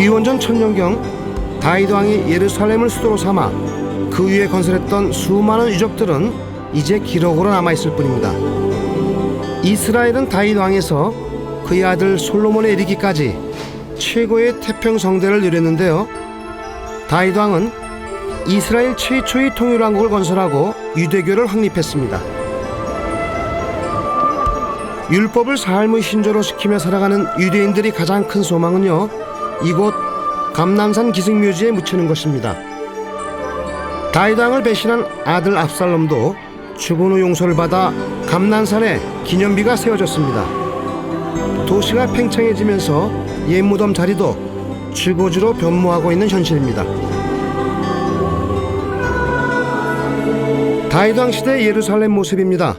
기원전 천년경 다윗 왕이 예루살렘을 수도로 삼아 그 위에 건설했던 수많은 유적들은 이제 기록으로 남아 있을 뿐입니다. 이스라엘은 다윗 왕에서 그의 아들 솔로몬에 이르기까지 최고의 태평 성대를 누렸는데요. 다윗 왕은 이스라엘 최초의 통일 왕국을 건설하고 유대교를 확립했습니다. 율법을 삶의 신조로 시키며 살아가는 유대인들이 가장 큰 소망은요 이곳 감남산 기승묘지에 묻히는 것입니다. 다윗 왕을 배신한 아들 압살롬도 죽은 후 용서를 받아 감난산에 기념비가 세워졌습니다. 도시가 팽창해지면서 옛 무덤 자리도 주거지로 변모하고 있는 현실입니다. 왕 시대 예루살렘 모습입니다.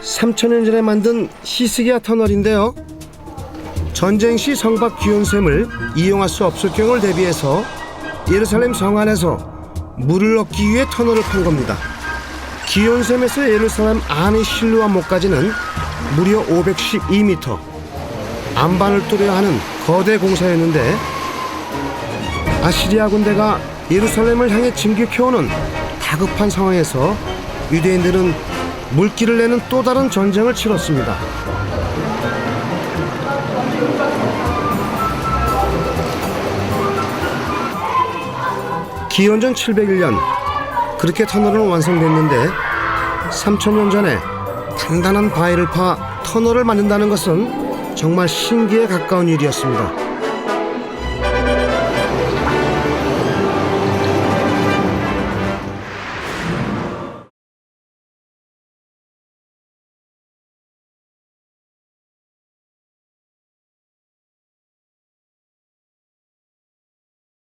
3천년 전에 만든 시스기야 터널인데요. 전쟁 시 성박 기온샘을 이용할 수 없을 경우를 대비해서 예루살렘 성 안에서 물을 얻기 위해 터널을 판 겁니다. 기온샘에서 예루살렘 안의 실루암목까지는 무려 512m. 안반을 뚫어야 하는 거대 공사였는데 아시리아 군대가 예루살렘을 향해 진격해오는 다급한 상황에서 유대인들은 물길을 내는 또 다른 전쟁을 치렀습니다. 기원전 701년 그렇게 터널은 완성됐는데 3천년 전에 단단한 바위를 파 터널을 만든다는 것은 정말 신기에 가까운 일이었습니다.